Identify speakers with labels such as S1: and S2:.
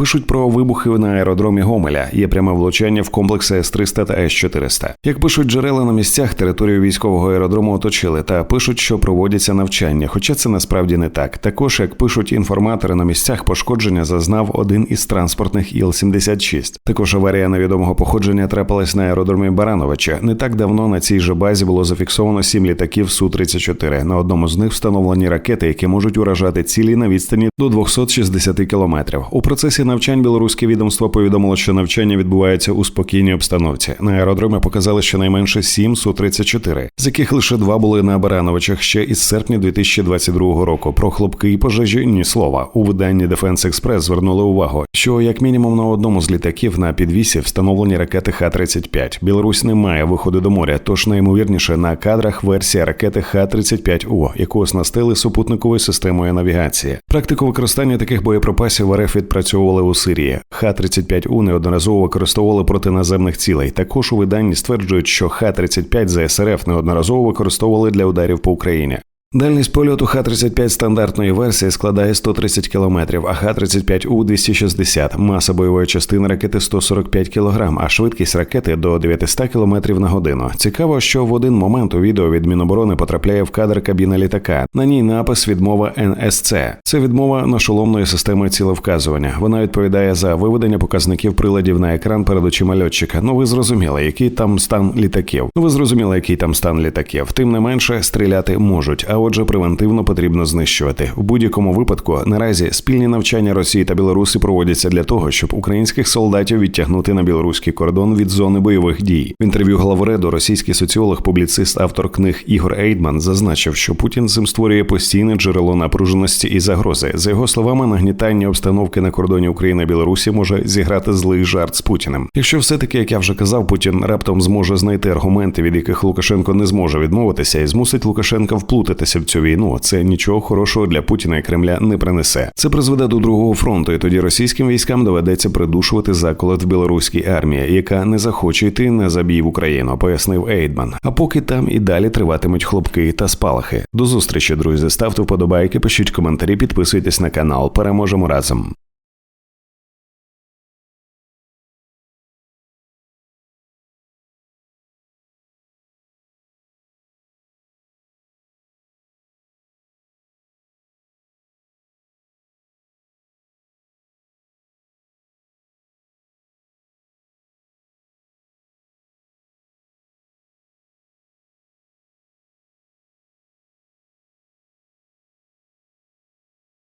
S1: Пишуть про вибухи на аеродромі Гомеля. Є пряме влучання в комплекси С-300 та С-400. Як пишуть джерела на місцях, територію військового аеродрому оточили та пишуть, що проводяться навчання. Хоча це насправді не так. Також, як пишуть інформатори на місцях, пошкодження зазнав один із транспортних Іл-76. Також аварія невідомого походження трапилась на аеродромі Барановича. Не так давно на цій же базі було зафіксовано сім літаків Су-34. На одному з них встановлені ракети, які можуть уражати цілі на відстані до 260 кілометрів. У процесі навчань білоруське відомство повідомило, що навчання відбувається у спокійній обстановці. На аеродромі показали щонайменше 7 Су-34, з яких лише два були на Барановичах ще із серпня 2022 року. Про хлопки і пожежі ні слова. У виданні Defense Express звернули увагу, що як мінімум на одному з літаків на підвісі встановлені ракети Х-35. Білорусь не має виходу до моря, тож найімовірніше на кадрах версія ракети Х-35У, яку оснастили супутниковою системою навігації. Практику використання таких боєприпасів РФ відпрацьовували у Сирії. Х-35У неодноразово використовували проти наземних цілей. Також у виданні стверджують, що Х-35 за СРФ неодноразово використовували для ударів по Україні. Дальність польоту Х-35 стандартної версії складає 130 км, а Х-35У – 260, маса бойової частини ракети 145 кг, а швидкість ракети до 900 км на годину. Цікаво, що в один момент у відео від Міноборони потрапляє в кадр кабіна літака. На ній напис відмова НСЦ. Це відмова нашоломної системи цілевказування. Вона відповідає за виведення показників приладів на екран перед очима льотчика. Ну ви зрозуміли, який там стан літаків. Ну ви зрозуміли, який там стан літаків. Тим не менше, стріляти можуть. А отже, превентивно потрібно знищувати. В будь-якому випадку наразі спільні навчання Росії та Білорусі проводяться для того, щоб українських солдатів відтягнути на білоруський кордон від зони бойових дій. В інтерв'ю главреду російський соціолог, публіцист, автор книг Ігор Ейдман зазначив, що Путін цим створює постійне джерело напруженості і загрози. За його словами, нагнітання обстановки на кордоні України Білорусі може зіграти злий жарт з Путіним. Якщо все таки, як я вже казав, Путін раптом зможе знайти аргументи, від яких Лукашенко не зможе відмовитися, і змусить Лукашенка вплутатися в цю війну, це нічого хорошого для Путіна і Кремля не принесе. Це призведе до другого фронту, і тоді російським військам доведеться придушувати заколот в білоруській армії, яка не захоче йти на забій в Україну, пояснив Ейдман. А поки там і далі триватимуть хлопки та спалахи. До зустрічі, друзі. Ставте вподобайки, пишіть коментарі, підписуйтесь на канал. Переможемо разом.